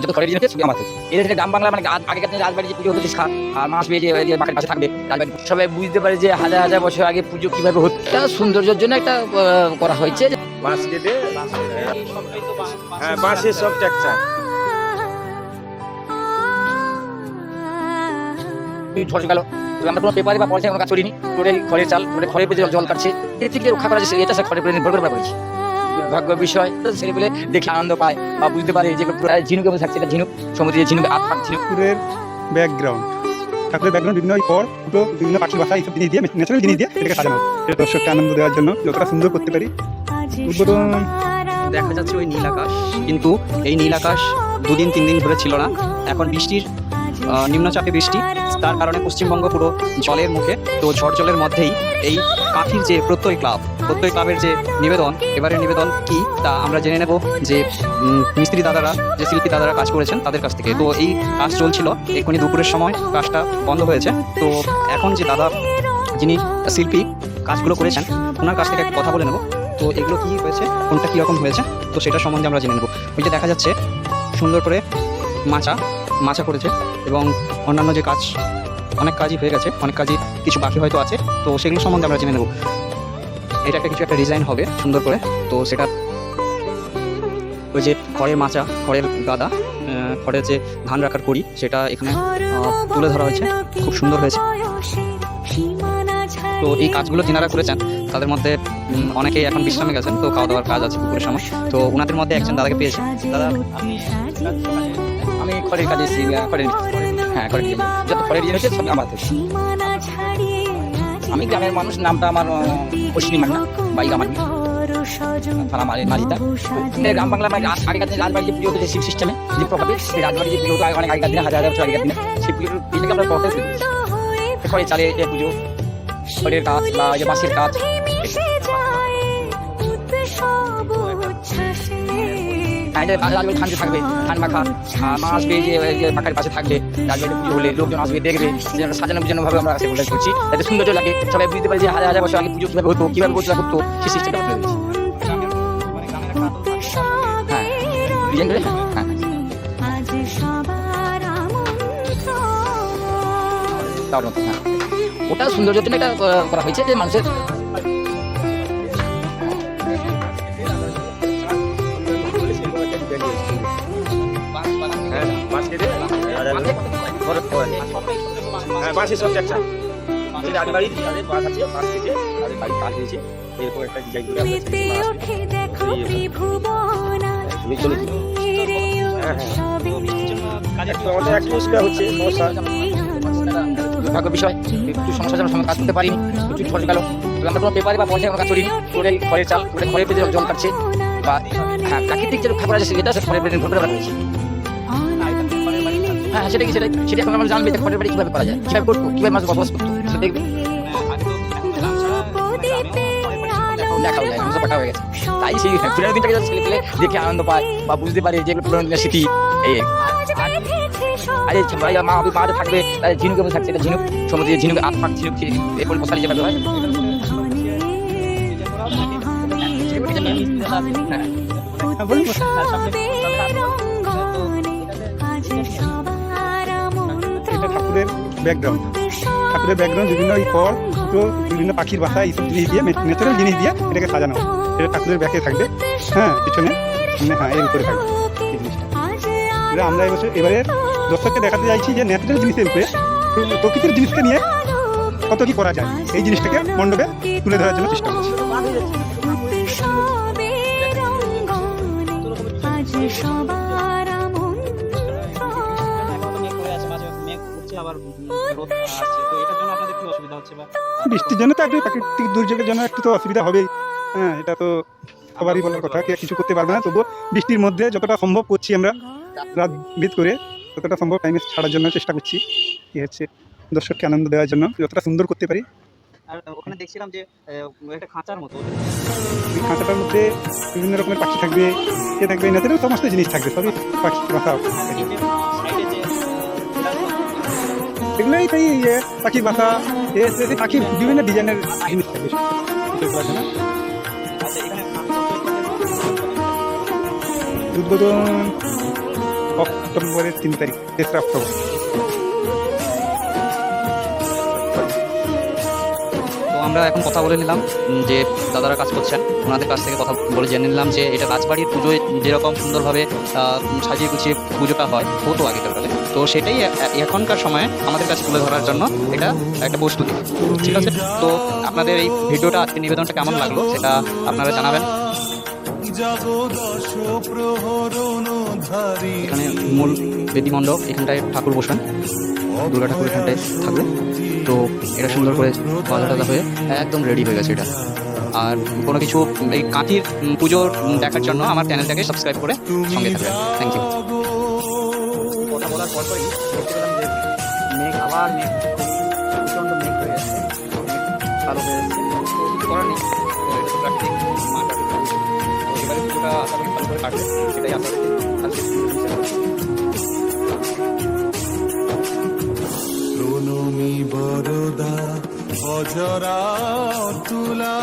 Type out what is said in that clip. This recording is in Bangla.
যত ঘরের জিনিস ছবি আমার থেকে এদের থেকে গ্রাম বাংলা মানে আগেকার দিনে রাজবাড়ি যে পুজো হতো আর পাশে থাকবে রাজবাড়ি। সবাই বুঝতে পারে যে হাজার হাজার বছর আগে পুজো কীভাবে হতো। সৌন্দর্যের জন্য একটা করা হয়েছে বাঁশ কেটে হ্যাঁ বাঁশের সব টেকচার ঝড় গেল আমরা কোনো পেপারে বা পয়সা কোনো কাজ করিনি। খড়ের চাল খড়ের পেয়ে জল কাটছে এর থেকে রক্ষা করা যাচ্ছে এটা খড়ের পেয়ে নির্ভর করে করেছি ভাগ্য বিষয়। তো ছেলেপেলে দেখে আনন্দ পায় বা বুঝতে পারে যে ঝিনুকে বসে থাকছে এটা ঝিনুক সমুদ্রে ঝিনুক ফাঁক ঠাকুরের ব্যাকগ্রাউন্ড ঠাকুরের ব্যাকগ্রাউন্ড বিভিন্ন পর দুটো বিভিন্ন পাখি বাসা এইসব জিনিস দিয়ে ন্যাচারাল জিনিস দিয়ে এটাকে সাজানো দর্শককে আনন্দ দেওয়ার জন্য যতটা সুন্দর করতে পারি। উদ্বোধন। দেখা যাচ্ছে ওই নীল আকাশ কিন্তু এই নীল আকাশ দুদিন তিন দিন ধরে ছিল না। এখন বৃষ্টির নিম্নচাপে বৃষ্টি, তার কারণে পশ্চিমবঙ্গ পুরো জলের মুখে, তো ঝড় জলের মধ্যেই এই কাঠির যে প্রত্যয় ক্লাব, প্রত্যয় ক্লাবের যে নিবেদন, এবারের নিবেদন কি তা আমরা জেনে নেব যে মিস্ত্রি দাদারা, যে শিল্পী দাদারা কাজ করেছেন তাদের কাছ থেকে। তো এই কাজ চলছিল এক্ষুনি দুপুরের সময়, কাজটা বন্ধ হয়েছে। তো এখন যে দাদা যিনি শিল্পী কাজগুলো করেছেন, ওনার কাছ থেকে একটা কথা বলে নেব। তো এগুলো কি হয়েছে, কোনটা কীরকম হয়েছে, তো সেটা সম্বন্ধে আমরা জেনে নেব। ওই যে দেখা যাচ্ছে, সুন্দর করে মাচা মাচা করেছে এবং অন্যান্য যে কাজ, অনেক কাজই হয়ে গেছে, অনেক কাজই কিছু বাকি হয়তো আছে, তো সেগুলো সম্বন্ধে আমরা জেনে নেব। এটা একটা কিছু একটা ডিজাইন হবে, সুন্দর করে, তো সেটা ওই যে খড়ের মাচা খড়ের গাদা খড়ের যে ধান রাখার করি সেটা এখানে তুলে ধরা হয়েছে, খুব সুন্দর হয়েছে। তো এই কাজগুলো যিনারা করেছেন, তাদের মধ্যে অনেকেই এখন বিশ্রামে গেছেন, তো খাওয়া দাওয়ার কাজ আছে দুপুরের সময়। তো ওনাদের মধ্যে একজন দাদাকে পেয়েছি। দাদা আমি খড়ের কাজে খড়ের হ্যাঁ খড়ের যত খড়ের জিনিস আছে সব আমার থেকে আমি গ্রামের মানুষ নামটা আমার পশ্চিম মান্না বাইক আমার থানা মারি মারিতা গ্রাম বাংলা মানে আগ- আগেকার দিনে রাজবাড়ি যে পুজো হতো শিব সিস্টেমে যে প্রভাবে সেই রাজবাড়ি যে পুজো আগে অনেক আগেকার দিনে হাজার হাজার বছর আগেকার দিনে সেই পুজোর এটাকে আমরা প্রভাবে খড়ের চালে যে পুজো খড়ের কাজ বা যে বাঁশের কাজ। রাজবাড়ি ধান থাকবে ধান মাখা। মা আসবে যে ওই পাশে থাকবে। রাজবাড়ি পুজো হলে লোকজন আসবে দেখবে সাজানো ভাবে আমরা সেগুলো করছি যাতে সৌন্দর্য লাগে। সবাই বুঝতে পারে যে হাজার হাজার বছর আগে পুজো কীভাবে হতো কীভাবে বসে করতো সেই সিস্টেমটা তুলে দিয়েছি। হ্যাঁ ডিজাইন করে হ্যাঁ হ্যাঁ হ্যাঁ। ওটা সৌন্দর্যের জন্য আহ, করা হয়েছে যে মানুষের খোয়া হ্যাঁ বাঁশের সব টেকচার রাজবাড়ি বাঁশ আছে বাঁশ কেটে তাদের বাড়ি কাজ হয়েছে এরকম একটা ডিজাইন করে আমরা ছেড়েছি, বাঁশ কেটে। তুমি চলে যাও। হ্যাঁ হ্যাঁ। একটু আমাদের হচ্ছে সমস্যা। দুর্ভাগ্য বিষয় একটু সমস্যার জন্য কাজ করতে পারিনি প্রচুর খরচ গেল আমরা কোনো পেপারে বা পয়সা কোনো কাজ করিনি করে খড়ের চাল করে খড়ের পেয়ে জল কাটছে বা প্রাকৃতিক যে রক্ষা করা যাচ্ছে সেটা খড়ের করে আমরা করেছি হ্যাঁ সেটা কি সেটা এখন আমরা জানবে যে খড়ের বাড়ি করা যায়, কীভাবে করতো কীভাবে মানুষ বসবাস করতো সেটা দেখবে। দেখাও যায় তাই সেই দেখে আনন্দ পায় বা বুঝতে পারে যে পুরানো দিনের স্মৃতি। এই থাকবে তাহলে ঝিনুকে থাকছে? ঝিনুক, সমুদ্রে ঝিনুক ঝিনুক এরপর মশালি যেভাবে হয় ব্যাকগ্রাউন্ড ঠাকুরের ব্যাকগ্রাউন্ড বিভিন্ন এই পর দুটো বিভিন্ন পাখির বাসা এইসব জিনিস দিয়ে ন্যাচারাল জিনিস দিয়ে এটাকে সাজানো। এটা ঠাকুরের ব্যাকে থাকবে। হ্যাঁ পিছনে। সামনে হ্যাঁ এর উপরে থাকবে। এই জিনিসটা। আমরা এবছর এবারে দর্শককে দেখাতে চাইছি যে ন্যাচারাল জিনিসের উপরে প্রকৃতির জিনিসকে নিয়ে কত কি করা যায়। এই জিনিসটাকে মণ্ডপে তুলে ধরার জন্য চেষ্টা করছি। সবার বৃষ্টির জন্য তো একটু প্রাকৃতিক দুর্যোগের জন্য একটু তো অসুবিধা হবেই। হ্যাঁ এটা তো সবারই বলার কথা কিছু করতে পারবে না। তবুও বৃষ্টির মধ্যে যতটা সম্ভব করছি আমরা রাত ভিত করে যতটা সম্ভব টাইমে ছাড়ার জন্য চেষ্টা করছি। কি হচ্ছে দর্শককে আনন্দ দেওয়ার জন্য যতটা সুন্দর করতে পারি। আর ওখানে দেখছিলাম যে একটা খাঁচার মতো। খাঁচাটার মধ্যে বিভিন্ন রকমের পাখি থাকবে এ থাকবে ন্যাচারাল সমস্ত জিনিস থাকবে সবই পাখি বাসা এগুলোই তাই ইয়ে পাখি এ পাখির বিভিন্ন ডিজাইনের জিনিস থাকে? উদ্বোধন অক্টোবরের তিন তারিখ, তেসরা অক্টোবর আমরা এখন কথা বলে নিলাম যে দাদারা কাজ করছেন, ওনাদের কাছ থেকে কথা বলে জেনে নিলাম যে এটা রাজবাড়ির পুজোয় যেরকম সুন্দরভাবে সাজিয়ে গুছিয়ে পুজোটা হয়, হতো আগেকার কালে তো সেটাই এখনকার সময়ে আমাদের কাছে তুলে ধরার জন্য এটা একটা প্রস্তুতি। ঠিক আছে? তো আপনাদের এই ভিডিওটা আজকে নিবেদনটা কেমন লাগল সেটা আপনারা জানাবেন। এখানে মূল বেদি মণ্ডপ এখানটায় ঠাকুর বসবেন দুর্গা ঠাকুর এখানটায় থাকবে। তো এটা সুন্দর করে বাধা টাধা হয়ে একদম রেডি হয়ে গেছে এটা। আর কোনো কিছু এই কাঁথির পুজো দেখার জন্য আমার চ্যানেলটাকে সাবস্ক্রাইব করে সঙ্গে থাকবেন। থ্যাংক ইউ কথা বলার পর পরই দেখতে পেলাম যে মেঘ আবার মেঘ প্রচণ্ড মেঘ হয়ে যাচ্ছে কালো হয়ে যাচ্ছে কিছু করার নেই। ভালো প্রণমী বরদা, অজরা তুলা